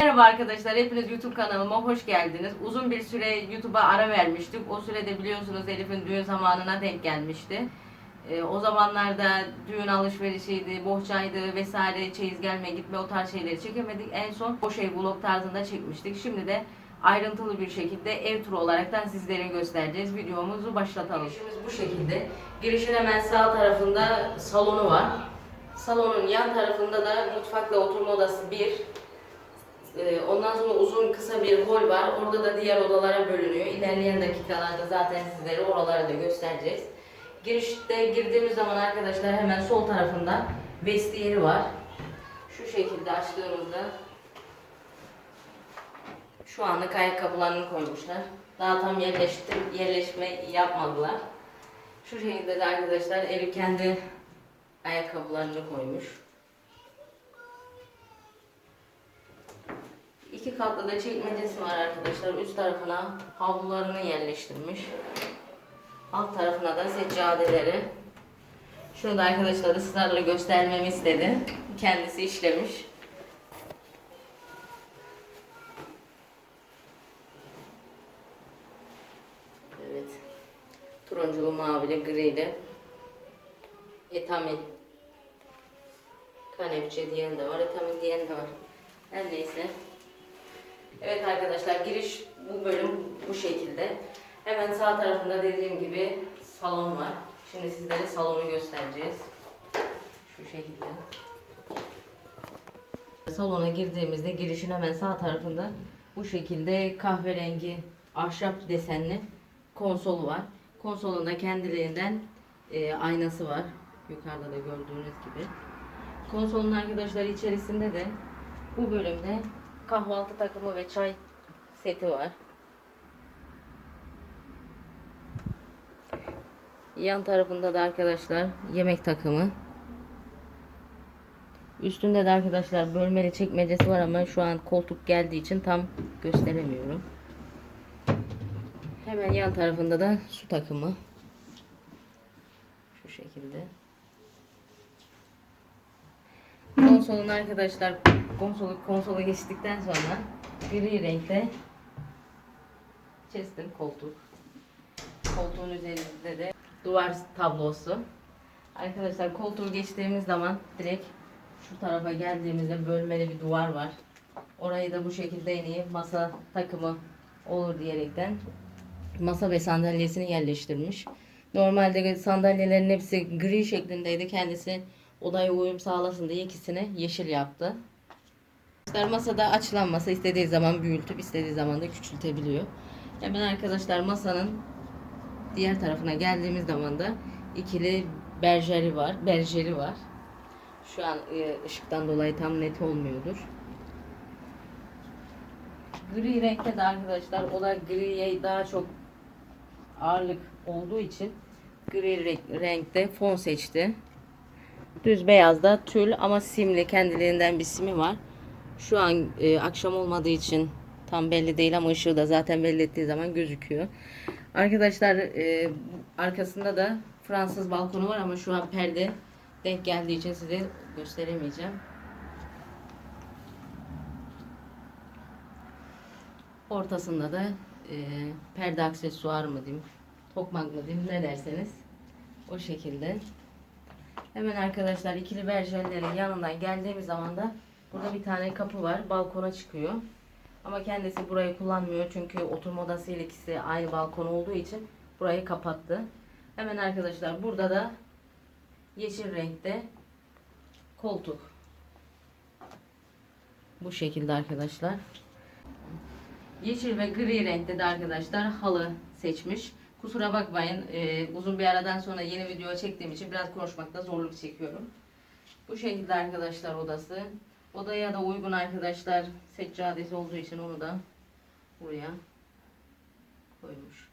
Merhaba arkadaşlar, hepiniz YouTube kanalıma hoş geldiniz. Uzun bir süre YouTube'a ara vermiştik. O sürede biliyorsunuz Elif'in düğün zamanına denk gelmişti. Ee, o zamanlarda düğün alışverişiydi, bohçaydı vesaire, çeyiz gelme gitme o tarz şeyleri çekemedik. En son o şey vlog tarzında çekmiştik. Şimdi de ayrıntılı bir şekilde ev turu olaraktan sizlere göstereceğiz. Videomuzu başlatalım. Girişimiz bu şekilde. Girişin hemen sağ tarafında salonu var. Salonun yan tarafında da mutfakla oturma odası 1, ee, ondan sonra uzun kısa bir hol var. Orada da diğer odalara bölünüyor. İlerleyen dakikalarda zaten sizlere oraları da göstereceğiz. Girişte girdiğimiz zaman arkadaşlar hemen sol tarafında vestiyeri var. Şu şekilde açtığımızda şu anlık ayakkabılarını koymuşlar. Daha tam yerleştim, yerleşme yapmadılar. Şu şekilde de arkadaşlar Elif kendi ayakkabılarını koymuş. İki katlı da çekmecesi var arkadaşlar. Üst tarafına havlularını yerleştirmiş. Alt tarafına da seccadeleri. Şunu da arkadaşlar ısrarla göstermemi istedi. Kendisi işlemiş. Evet. Turunculu, mavili, grili. Etamin. Kanepçe diyen de var, etamin diyen de var. Her neyse. Arkadaşlar giriş bu bölüm bu şekilde. Hemen sağ tarafında dediğim gibi salon var. Şimdi sizlere salonu göstereceğiz. Şu şekilde. Salona girdiğimizde girişin hemen sağ tarafında bu şekilde kahverengi ahşap desenli konsol var. Konsolunda kendiliğinden e, aynası var. Yukarıda da gördüğünüz gibi. Konsolun arkadaşlar içerisinde de bu bölümde kahvaltı takımı ve çay seti var. Yan tarafında da arkadaşlar yemek takımı. Üstünde de arkadaşlar bölmeli çekmecesi var ama şu an koltuk geldiği için tam gösteremiyorum. Hemen yan tarafında da su takımı. Şu şekilde. Konsolun arkadaşlar konsolu konsola geçtikten sonra gri renkte chestin koltuk. Koltuğun üzerinde de duvar tablosu. Arkadaşlar koltuğu geçtiğimiz zaman direkt şu tarafa geldiğimizde bölmeli bir duvar var. Orayı da bu şekilde en iyi masa takımı olur diyerekten masa ve sandalyesini yerleştirmiş. Normalde sandalyelerin hepsi gri şeklindeydi. Kendisi odaya uyum sağlasın diye ikisini yeşil yaptı. Masada açılan masa istediği zaman büyütüp istediği zaman da küçültebiliyor. Hemen arkadaşlar masanın diğer tarafına geldiğimiz zaman da ikili berjeri var. Berjeri var. Şu an e, ışıktan dolayı tam net olmuyordur. Gri renkte de arkadaşlar o da griye daha çok ağırlık olduğu için gri renk- renkte fon seçti. Düz beyazda tül ama simli kendiliğinden bir simi var. Şu an e, akşam olmadığı için tam belli değil ama ışığı da zaten belli ettiği zaman gözüküyor. Arkadaşlar e, arkasında da Fransız balkonu var ama şu an perde denk geldiği için size gösteremeyeceğim. Ortasında da e, perde aksesuar mı diyeyim, tokmak mı diyeyim ne derseniz o şekilde. Hemen arkadaşlar ikili berjerlerin yanından geldiğimiz zaman da burada bir tane kapı var. Balkona çıkıyor. Ama kendisi burayı kullanmıyor çünkü oturma odası ile ikisi aynı balkon olduğu için burayı kapattı. Hemen arkadaşlar burada da yeşil renkte koltuk. Bu şekilde arkadaşlar. Yeşil ve gri renkte de arkadaşlar halı seçmiş. Kusura bakmayın e, uzun bir aradan sonra yeni video çektiğim için biraz konuşmakta zorluk çekiyorum. Bu şekilde arkadaşlar odası. Odaya da uygun arkadaşlar seccadesi olduğu için onu da buraya koymuş.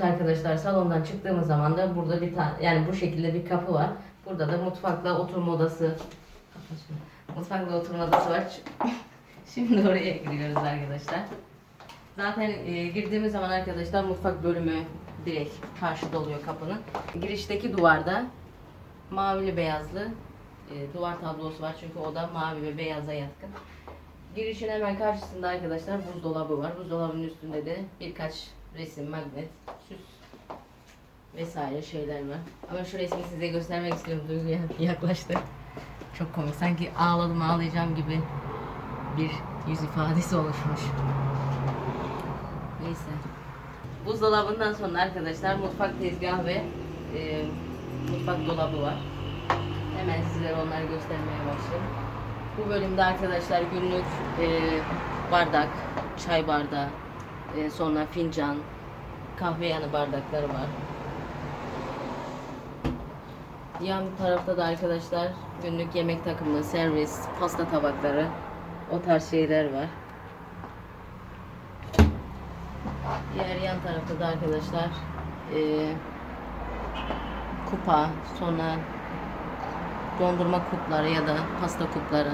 Evet arkadaşlar salondan çıktığımız zaman da burada bir tane yani bu şekilde bir kapı var. Burada da mutfakla oturma odası mutfakla oturma odası var. Şimdi oraya giriyoruz arkadaşlar. Zaten e, girdiğimiz zaman arkadaşlar mutfak bölümü direkt karşıda oluyor kapının. Girişteki duvarda mavili beyazlı e, duvar tablosu var çünkü o da mavi ve beyaza yatkın. Girişin hemen karşısında arkadaşlar buzdolabı var. Buzdolabının üstünde de birkaç resim, magnet, süs vesaire şeyler var. Ama şu resmi size göstermek istiyorum. Duygu ya- yaklaştı. Çok komik. Sanki ağladım ağlayacağım gibi bir yüz ifadesi oluşmuş. Neyse. Buzdolabından sonra arkadaşlar mutfak tezgahı ve e, mutfak dolabı var. Hemen sizlere onları göstermeye başlayayım. Bu bölümde arkadaşlar günlük e, bardak, çay bardağı, e, sonra fincan, kahve yanı bardakları var. Yan tarafta da arkadaşlar günlük yemek takımı, servis, pasta tabakları, o tarz şeyler var. Diğer yan tarafta da arkadaşlar e, kupa, sonra dondurma kupları ya da pasta kupları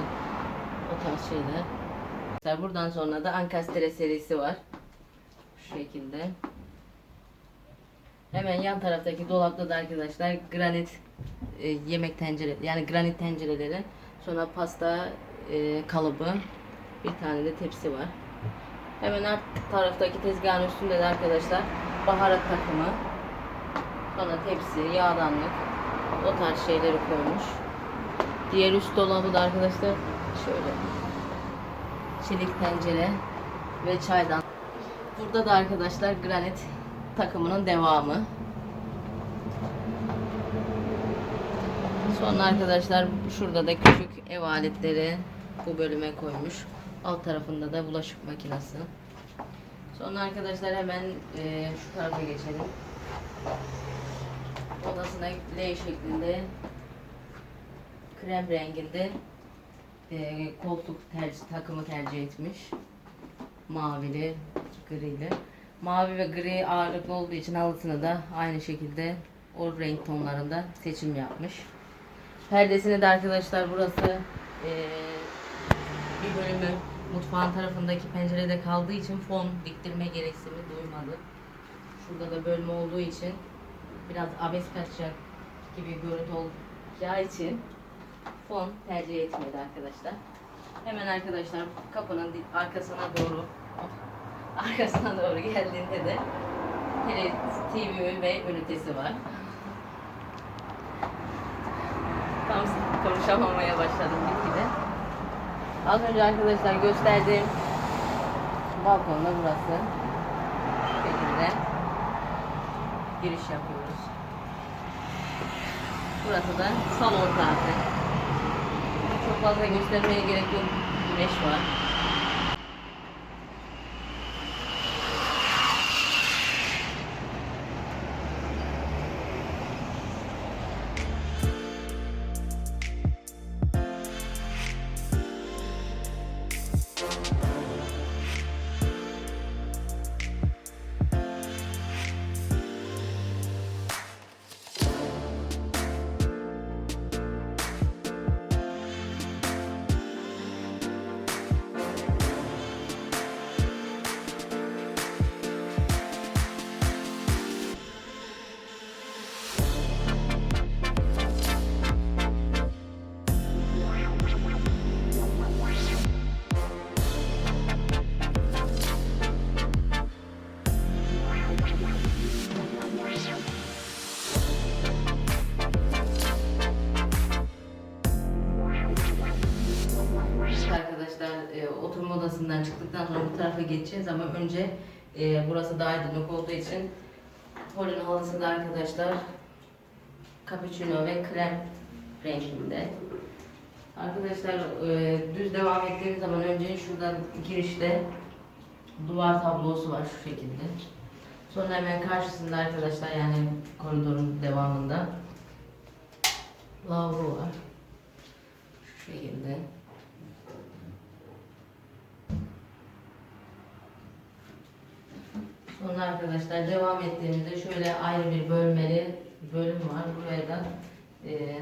o tarz şeyler. Buradan sonra da Ankastre serisi var. Şekilde. Hemen yan taraftaki dolapta da arkadaşlar granit e, yemek tencere yani granit tencereleri sonra pasta e, kalıbı bir tane de tepsi var. Hemen alt taraftaki tezgahın üstünde de arkadaşlar baharat takımı sonra tepsi, yağdanlık o tarz şeyleri koymuş. Diğer üst dolabı da arkadaşlar şöyle çelik tencere ve çaydan. Burada da arkadaşlar granit takımının devamı. Sonra arkadaşlar şurada da küçük ev aletleri bu bölüme koymuş. Alt tarafında da bulaşık makinesi. Sonra arkadaşlar hemen e, şu tarafa geçelim. Odasına L şeklinde krem renginde e, koltuk tercih, takımı tercih etmiş. Mavili, grili. Mavi ve gri ağırlıklı olduğu için halısını da aynı şekilde o renk tonlarında seçim yapmış. Perdesini de arkadaşlar burası e, bir bölümü mutfağın tarafındaki pencerede kaldığı için fon diktirme gereksimi duymadı. Şurada da bölme olduğu için biraz abes kaçacak gibi görüntü olacağı için fon tercih etmedi arkadaşlar. Hemen arkadaşlar kapının arkasına doğru arkasına doğru geldiğinde de tele, TV ve ünitesi var. Tam konuşamamaya başladım gitgide. Az önce arkadaşlar gösterdiğim balkon da burası. Bu şekilde giriş yapıyoruz. Burası da salon zaten. Çok fazla göstermeye gerek yok. Güneş var. Çıktıktan sonra bu tarafa geçeceğiz ama önce e, burası daha aydınlık olduğu için Polin halısı da arkadaşlar cappuccino ve krem renginde. Arkadaşlar e, düz devam ettiğimiz zaman önce şurada girişte duvar tablosu var şu şekilde. Sonra hemen karşısında arkadaşlar yani koridorun devamında lavabo var. Şu şekilde. Sonra arkadaşlar devam ettiğimizde şöyle ayrı bir bölmeli bölüm var. Buraya da e,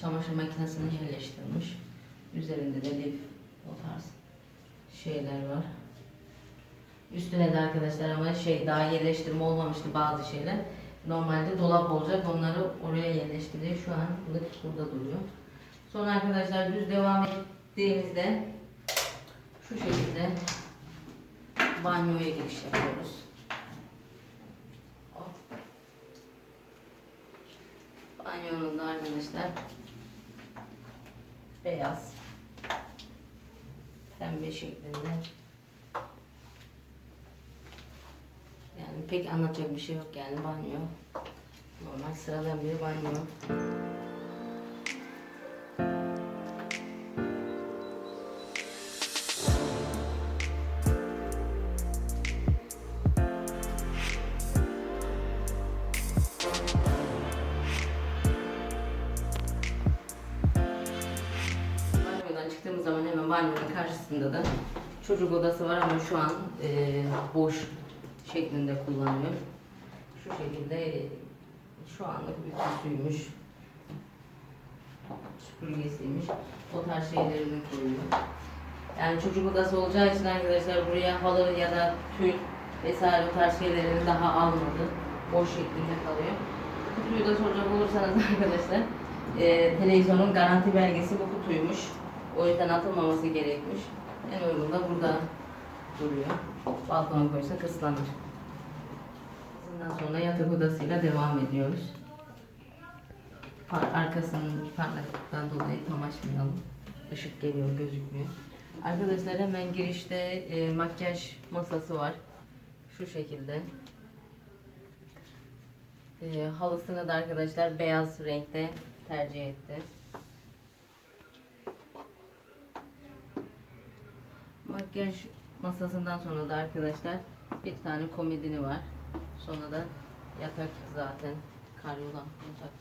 çamaşır makinesini yerleştirmiş. Üzerinde de lif o tarz şeyler var. Üstüne de arkadaşlar ama şey daha yerleştirme olmamıştı bazı şeyler. Normalde dolap olacak. Onları oraya yerleştiriyor. Şu an burada duruyor. Sonra arkadaşlar düz devam ettiğimizde şu şekilde banyoya giriş yapıyoruz. Da arkadaşlar. Beyaz. Pembe şeklinde. Yani pek anlatacak bir şey yok yani banyo. Normal sıradan bir banyo çocuk odası var ama şu an e, boş şeklinde kullanılıyor. Şu şekilde şu anlık ütüsüymüş, süpürgesiymiş. O tarz şeylerini koyuyor. Yani çocuk odası olacağı için arkadaşlar buraya halı ya da tül vesaire o tarz şeylerini daha almadı. Boş şeklinde kalıyor. Kutuyu da soracak olursanız arkadaşlar e, televizyonun garanti belgesi bu kutuymuş. O yüzden atılmaması gerekmiş. En uygun da burada duruyor. Balkona koysa kıslanır. Ondan sonra yatak odasıyla devam ediyoruz. Arkasının parlaklıktan dolayı tam açmayalım. Işık geliyor gözükmüyor. Arkadaşlar hemen girişte e, makyaj masası var. Şu şekilde. E, halısını da arkadaşlar beyaz renkte tercih etti. Makyaj masasından sonra da arkadaşlar bir tane komodini var. Sonra da yatak zaten karyola yatak.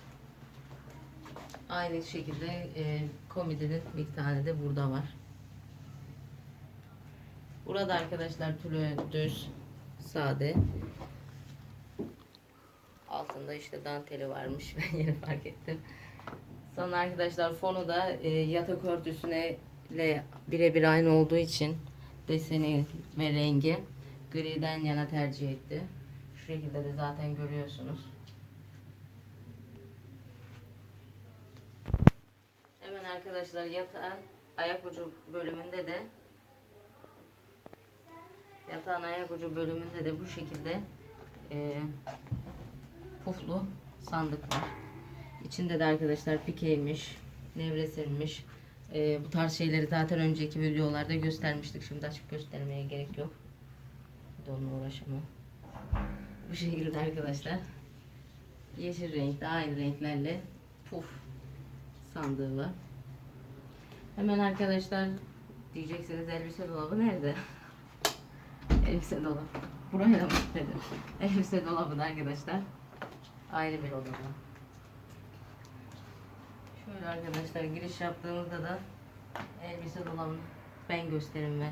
Aynı şekilde e, komodinin bir tane de burada var. Burada arkadaşlar tülü düz, sade. Altında işte danteli varmış. Ben yeni fark ettim. Sonra arkadaşlar fonu da e, yatak örtüsüne birebir aynı olduğu için deseni ve rengi griden yana tercih etti. Şu şekilde de zaten görüyorsunuz. Hemen arkadaşlar yatağın ayak ucu bölümünde de yatağın ayak ucu bölümünde de bu şekilde e, puflu sandık var. İçinde de arkadaşlar pikeymiş, nevresimmiş. E, bu tarz şeyleri zaten önceki videolarda göstermiştik. Şimdi açıp göstermeye gerek yok. Bir onunla uğraşamam. Bu şekilde arkadaşlar. Yeşil renkte aynı renklerle puf sandığı var. Hemen arkadaşlar diyeceksiniz elbise dolabı nerede? elbise dolabı. Buraya mı dedim. Elbise dolabı da arkadaşlar ayrı bir odada. Şöyle arkadaşlar giriş yaptığımızda da elbise dolabını ben gösterim ve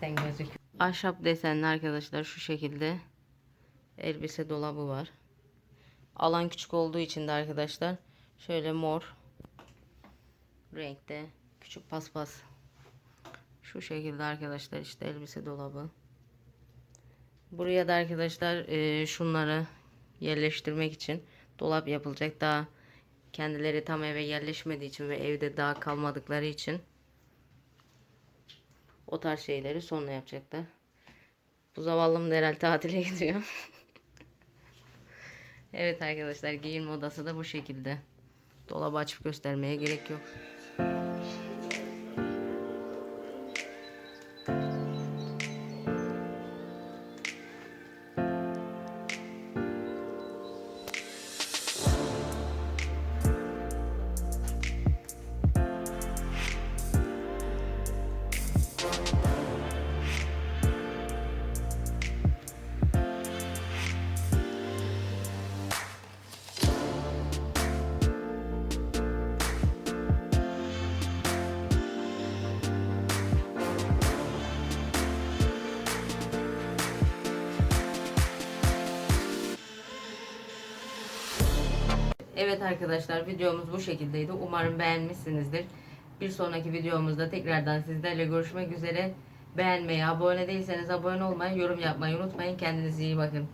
sen gözük. Ahşap desenli arkadaşlar şu şekilde elbise dolabı var. Alan küçük olduğu için de arkadaşlar şöyle mor renkte küçük paspas şu şekilde arkadaşlar işte elbise dolabı. Buraya da arkadaşlar e, şunları yerleştirmek için dolap yapılacak. Daha kendileri tam eve yerleşmediği için ve evde daha kalmadıkları için o tarz şeyleri sonra yapacaklar. Bu zavallım da herhalde tatile gidiyor. evet arkadaşlar giyinme odası da bu şekilde. Dolabı açıp göstermeye gerek yok. Evet arkadaşlar videomuz bu şekildeydi. Umarım beğenmişsinizdir. Bir sonraki videomuzda tekrardan sizlerle görüşmek üzere. Beğenmeyi, abone değilseniz abone olmayı, yorum yapmayı unutmayın. Kendinize iyi bakın.